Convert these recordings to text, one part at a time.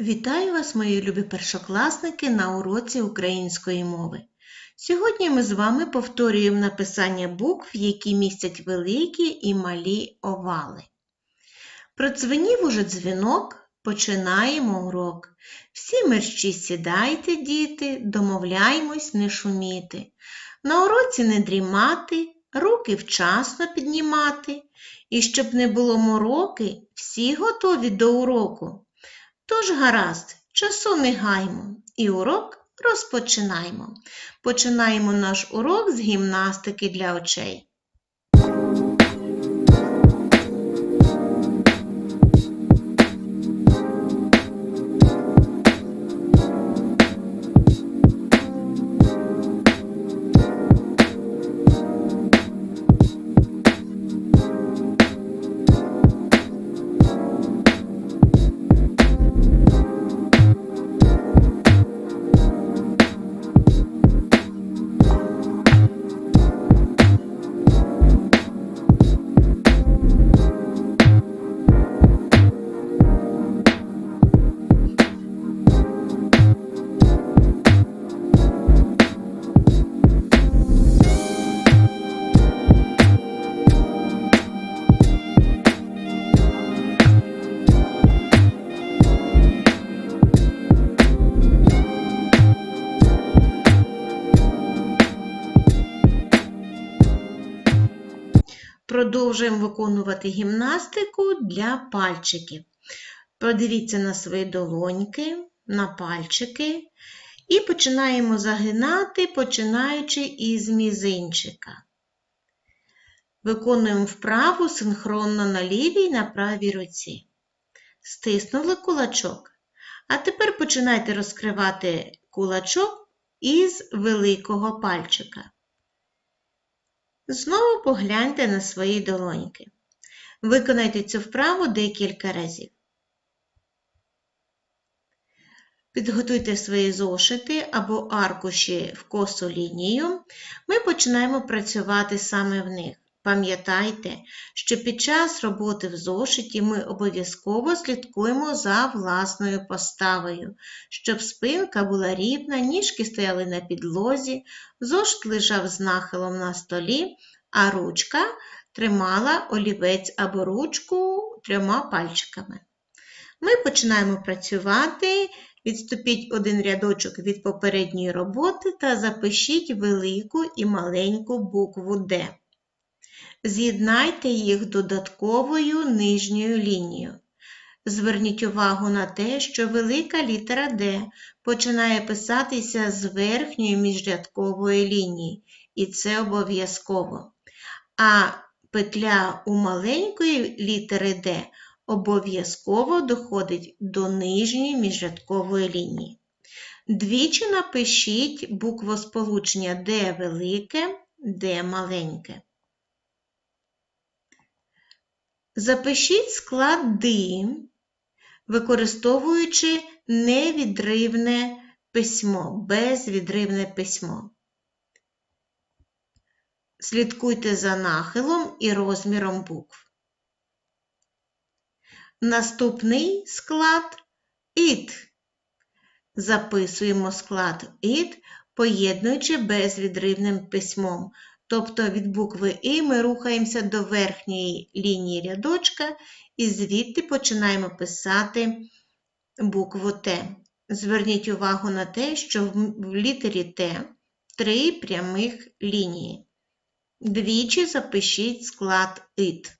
Вітаю вас, мої любі першокласники, на уроці української мови. Сьогодні ми з вами повторюємо написання букв, які містять великі і малі овали. Продзвенів уже дзвінок, починаємо урок. Всі мерщі сідайте, діти, домовляймось не шуміти. На уроці не дрімати, руки вчасно піднімати. І щоб не було мороки, всі готові до уроку. Тож гаразд, часу не гаймо, і урок розпочинаємо. Починаємо наш урок з гімнастики для очей. Продовжуємо виконувати гімнастику для пальчиків. Подивіться на свої долоньки, на пальчики. І починаємо загинати, починаючи із мізинчика. Виконуємо вправу синхронно на лівій на правій руці. Стиснули кулачок. А тепер починайте розкривати кулачок із великого пальчика. Знову погляньте на свої долоньки. Виконайте цю вправу декілька разів. Підготуйте свої зошити або аркуші в косу лінію. Ми починаємо працювати саме в них. Пам'ятайте, що під час роботи в зошиті ми обов'язково слідкуємо за власною поставою, щоб спинка була рівна, ніжки стояли на підлозі, зошит лежав з нахилом на столі, а ручка тримала олівець або ручку трьома пальчиками. Ми починаємо працювати. Відступіть один рядочок від попередньої роботи та запишіть велику і маленьку букву Д. З'єднайте їх додатковою нижньою лінією. Зверніть увагу на те, що велика літера Д починає писатися з верхньої міжрядкової лінії, і це обов'язково. А петля у маленької літери Д обов'язково доходить до нижньої міжрядкової лінії. Двічі напишіть буквосполучення Д велике, Д маленьке. Запишіть склади, використовуючи невідривне письмо, безвідривне письмо. Слідкуйте за нахилом і розміром букв. Наступний склад ІТ. Записуємо склад ІТ, поєднуючи безвідривним письмом. Тобто від букви І ми рухаємося до верхньої лінії рядочка і звідти починаємо писати букву Т. Зверніть увагу на те, що в літері Т три прямих лінії. Двічі запишіть склад ІТ.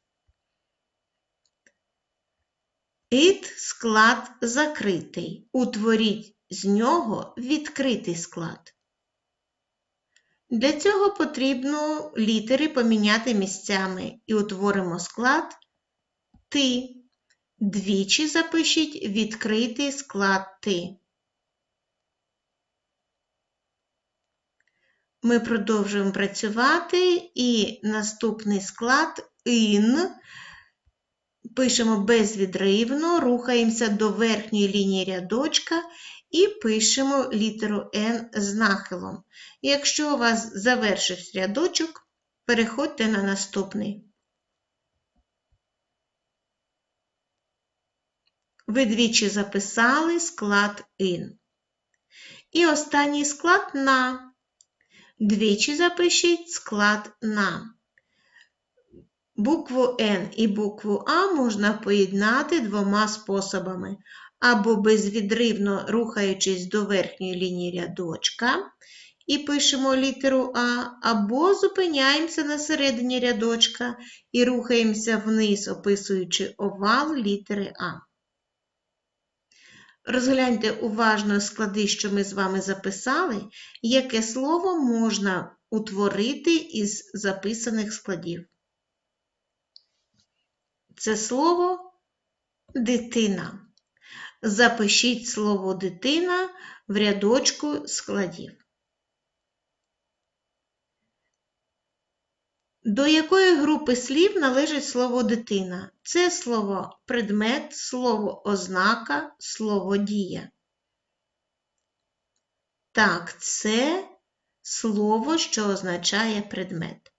Ід склад закритий. Утворіть з нього відкритий склад. Для цього потрібно літери поміняти місцями і утворимо склад Ти. Двічі запишіть відкритий склад Ти. Ми продовжуємо працювати і наступний склад ін пишемо безвідривно, рухаємося до верхньої лінії рядочка і пишемо літеру Н з нахилом. Якщо у вас завершився рядочок, переходьте на наступний. Ви двічі записали склад ін. І останній склад на. Двічі запишіть склад на. Букву Н і букву А можна поєднати двома способами. Або безвідривно рухаючись до верхньої лінії рядочка і пишемо літеру А, або зупиняємося на середині рядочка і рухаємося вниз, описуючи овал літери А. Розгляньте уважно склади, що ми з вами записали, яке слово можна утворити із записаних складів. Це слово дитина. Запишіть слово дитина в рядочку складів. До якої групи слів належить слово дитина? Це слово предмет, слово ознака, слово дія. Так, це слово, що означає предмет.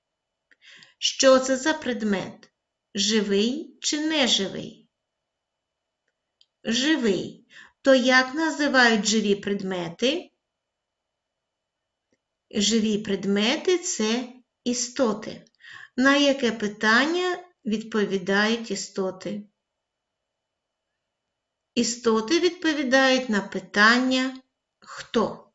Що це за предмет? Живий чи неживий? Живий. То як називають живі предмети? Живі предмети це істоти. На яке питання відповідають істоти? Істоти відповідають на питання хто.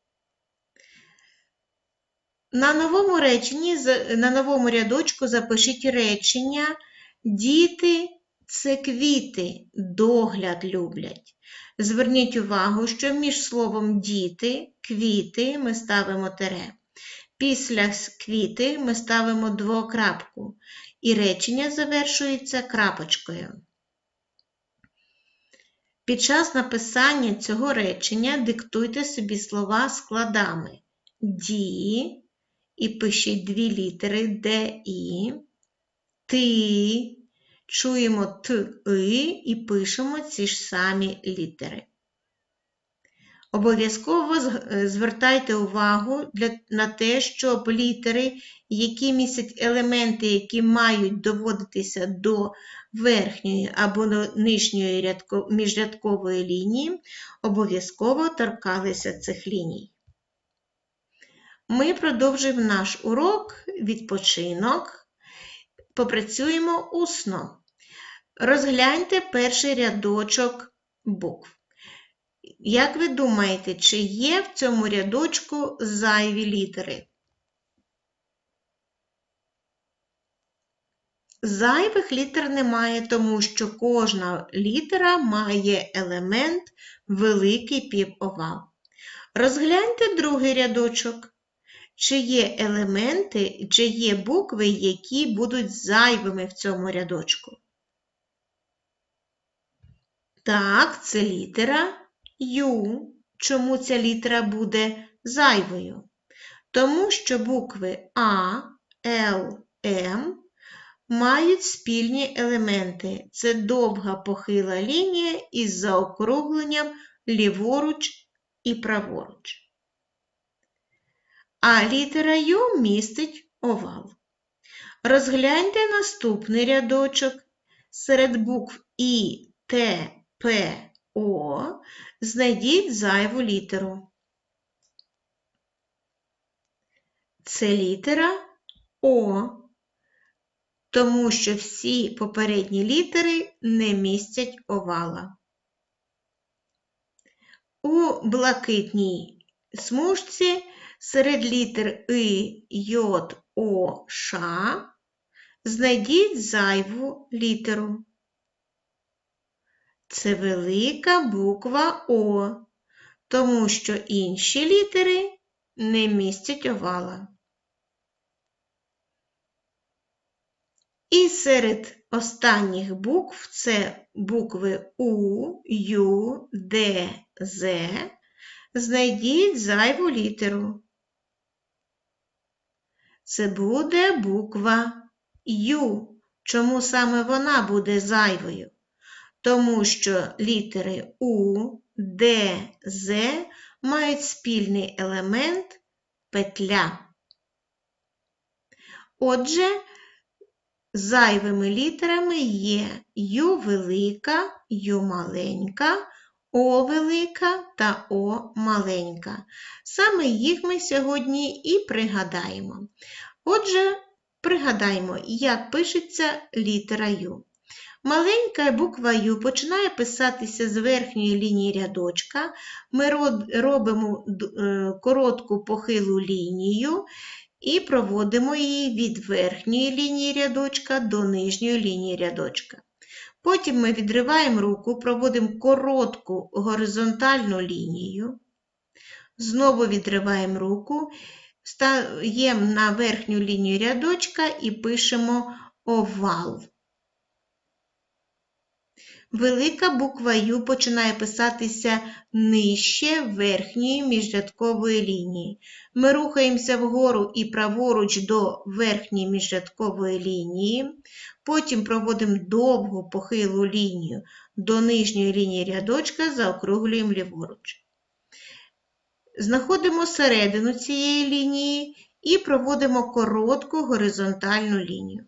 На новому реченні, на новому рядочку запишіть речення Діти це квіти, догляд люблять. Зверніть увагу, що між словом діти, квіти ми ставимо тере. Після квіти ми ставимо двокрапку, і речення завершується крапочкою. Під час написання цього речення диктуйте собі слова складами ді і пишіть дві літери Д, І, ти, чуємо Т, И і пишемо ці ж самі літери. Обов'язково звертайте увагу на те, щоб літери, які містять елементи, які мають доводитися до верхньої або нижньої міжрядкової лінії, обов'язково торкалися цих ліній. Ми продовжуємо наш урок, відпочинок, попрацюємо усно. Розгляньте перший рядочок букв. Як ви думаєте, чи є в цьому рядочку зайві літери? Зайвих літер немає, тому що кожна літера має елемент великий півовал. Розгляньте другий рядочок. Чи є елементи, чи є букви, які будуть зайвими в цьому рядочку? Так, це літера Ю. Чому ця літера буде зайвою? Тому що букви А, Л, М мають спільні елементи. Це довга похила лінія із заокругленням ліворуч і праворуч. А літера Ю містить овал. Розгляньте наступний рядочок. Серед букв І, Т, П, О знайдіть зайву літеру. Це літера О, тому що всі попередні літери не містять овала. У блакитній смужці серед літер И, Й, О, Ш знайдіть зайву літеру. Це велика буква О, тому що інші літери не містять овала. І серед останніх букв це букви У, Ю, Д, З. Знайдіть зайву літеру. Це буде буква Ю. Чому саме вона буде зайвою? тому що літери У, Д, З мають спільний елемент петля. Отже, зайвими літерами є Ю велика, Ю маленька, О велика та О маленька. Саме їх ми сьогодні і пригадаємо. Отже, пригадаємо, як пишеться літера Ю. Маленька буква Ю починає писатися з верхньої лінії рядочка. Ми робимо е, коротку похилу лінію і проводимо її від верхньої лінії рядочка до нижньої лінії рядочка. Потім ми відриваємо руку, проводимо коротку горизонтальну лінію. Знову відриваємо руку, стаємо на верхню лінію рядочка і пишемо овал. Велика буква Ю починає писатися нижче верхньої міжрядкової лінії. Ми рухаємося вгору і праворуч до верхньої міжрядкової лінії, потім проводимо довгу похилу лінію до нижньої лінії рядочка, заокруглюємо ліворуч. Знаходимо середину цієї лінії і проводимо коротку горизонтальну лінію.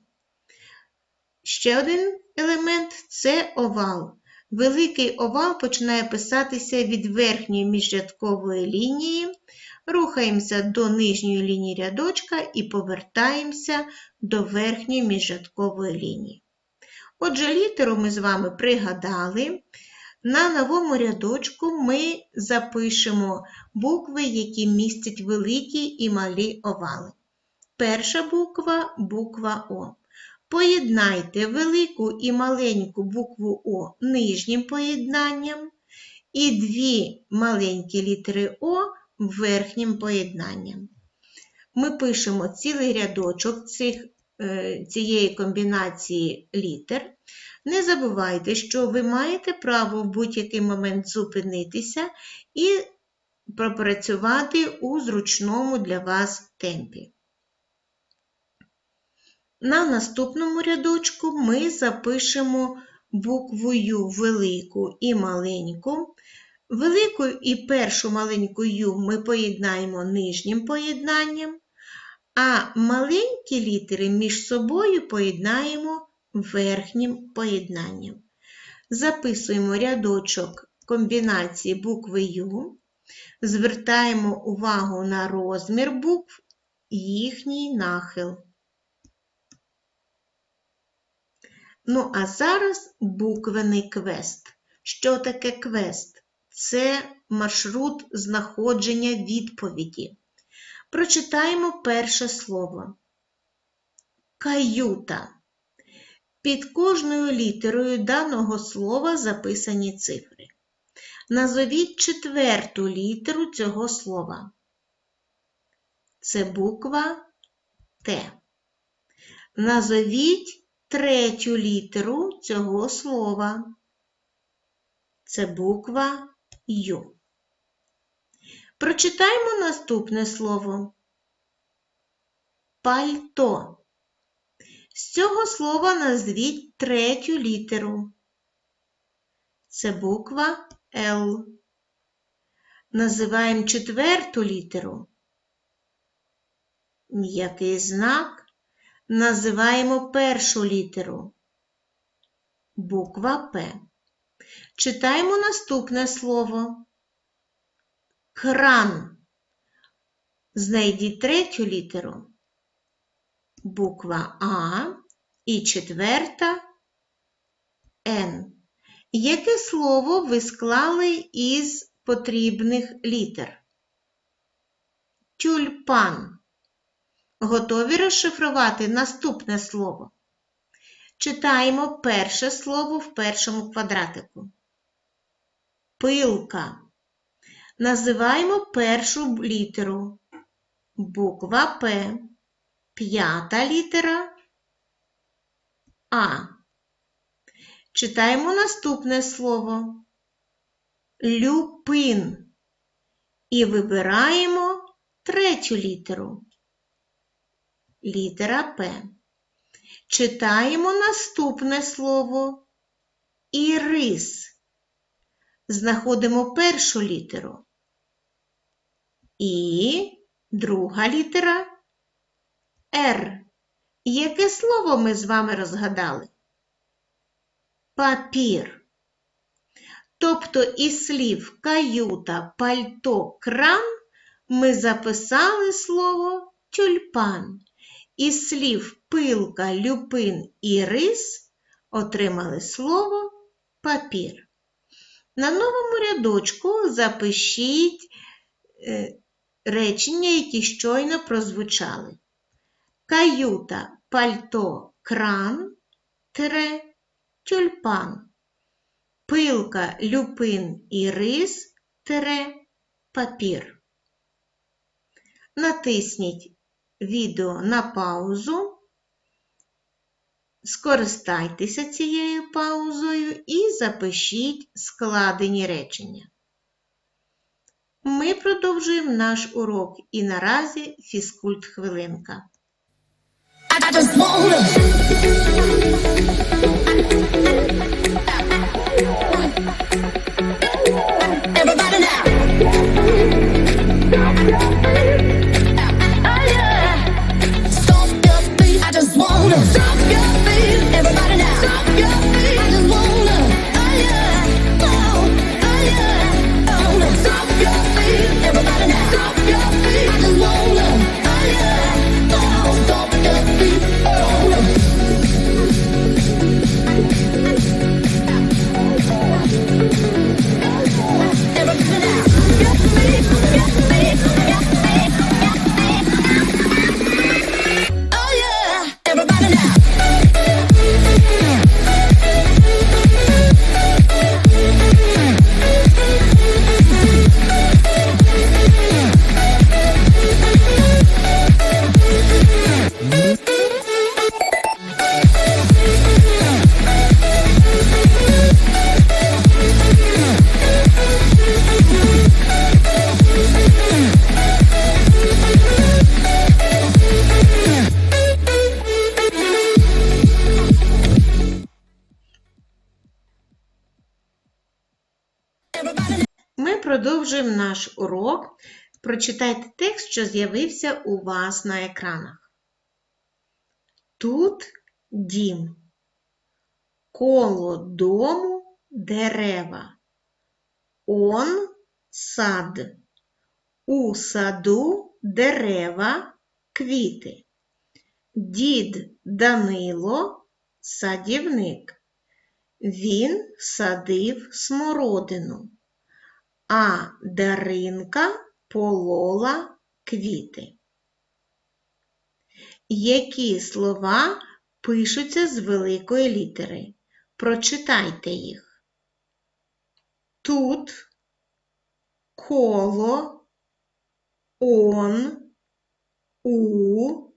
Ще один елемент це овал. Великий овал починає писатися від верхньої міжрядкової лінії, рухаємося до нижньої лінії рядочка і повертаємося до верхньої міжрядкової лінії. Отже, літеру ми з вами пригадали. На новому рядочку ми запишемо букви, які містять великі і малі овали. Перша буква буква О. Поєднайте велику і маленьку букву О нижнім поєднанням і дві маленькі літери О верхнім поєднанням. Ми пишемо цілий рядочок цих, е, цієї комбінації літер. Не забувайте, що ви маєте право в будь-який момент зупинитися і пропрацювати у зручному для вас темпі. На наступному рядочку ми запишемо букву Ю велику і маленьку. Велику і першу маленьку Ю ми поєднаємо нижнім поєднанням, а маленькі літери між собою поєднаємо верхнім поєднанням. Записуємо рядочок комбінації букви Ю, звертаємо увагу на розмір букв, їхній нахил. Ну, а зараз буквений квест. Що таке квест? Це маршрут знаходження відповіді. Прочитаємо перше слово. Каюта. Під кожною літерою даного слова записані цифри. Назовіть четверту літеру цього слова. Це буква Т. Назовіть третю літеру цього слова. Це буква Ю. Прочитаємо наступне слово. Пальто. З цього слова назвіть третю літеру. Це буква Л. Називаємо четверту літеру. М'який знак називаємо першу літеру. Буква П. Читаємо наступне слово. Кран. Знайдіть третю літеру. Буква А і четверта Н. Яке слово ви склали із потрібних літер? Тюльпан. Готові розшифрувати наступне слово? Читаємо перше слово в першому квадратику. Пилка. Називаємо першу літеру. Буква П. П'ята літера А. Читаємо наступне слово. Люпин. І вибираємо третю літеру літера П. Читаємо наступне слово ірис. Знаходимо першу літеру. І друга літера Р. Яке слово ми з вами розгадали? Папір. Тобто із слів каюта, пальто, кран ми записали слово тюльпан. Із слів пилка, люпин і рис отримали слово папір. На новому рядочку запишіть е, речення, які щойно прозвучали. Каюта, пальто, кран, тире, тюльпан. Пилка, люпин і рис, тире, папір. Натисніть відео на паузу, скористайтеся цією паузою і запишіть складені речення. Ми продовжуємо наш урок і наразі фізкульт хвилинка. I just наш урок. Прочитайте текст, що з'явився у вас на екранах. Тут дім. Коло дому дерева. Он сад. У саду дерева, квіти. Дід Данило садівник. Він садив смородину а Даринка полола квіти. Які слова пишуться з великої літери? Прочитайте їх. Тут, коло, он, у,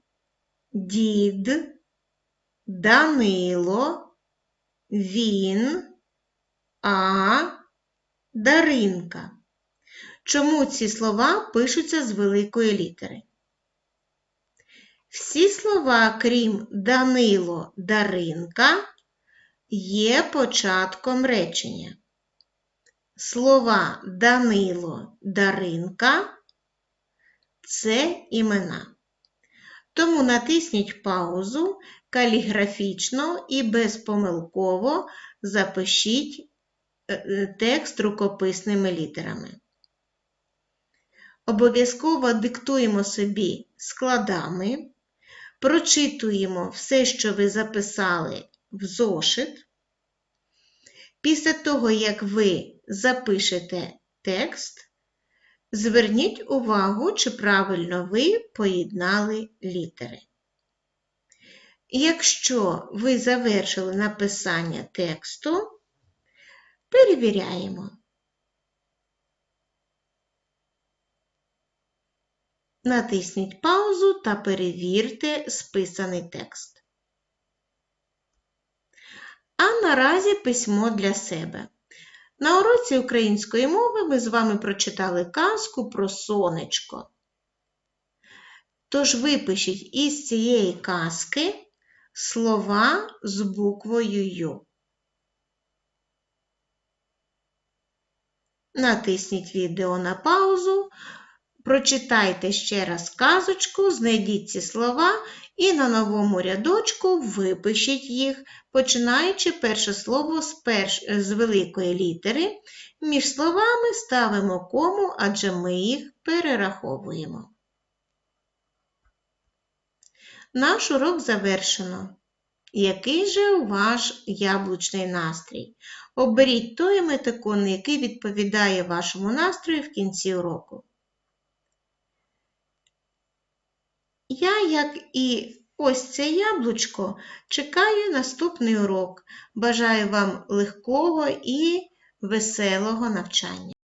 дід, Данило, він, а, Даринка. Чому ці слова пишуться з великої літери? Всі слова, крім Данило, Даринка, є початком речення. Слова Данило, Даринка це імена. Тому натисніть паузу, каліграфічно і безпомилково запишіть текст рукописними літерами. Обов'язково диктуємо собі складами, прочитуємо все, що ви записали в зошит. Після того, як ви запишете текст, зверніть увагу, чи правильно ви поєднали літери. Якщо ви завершили написання тексту, перевіряємо. Натисніть паузу та перевірте списаний текст. А наразі письмо для себе. На уроці української мови ми з вами прочитали казку про сонечко. Тож випишіть із цієї казки слова з буквою Ю. Натисніть відео на паузу, прочитайте ще раз казочку, знайдіть ці слова І на новому рядочку випишіть їх, починаючи перше слово з, перш... з великої літери. Між словами ставимо кому, адже ми їх перераховуємо. Наш урок завершено. Який же ваш яблучний настрій? Оберіть той емотикон, який відповідає вашому настрою в кінці уроку. Я, як і ось це яблучко, чекаю наступний урок. Бажаю вам легкого і веселого навчання.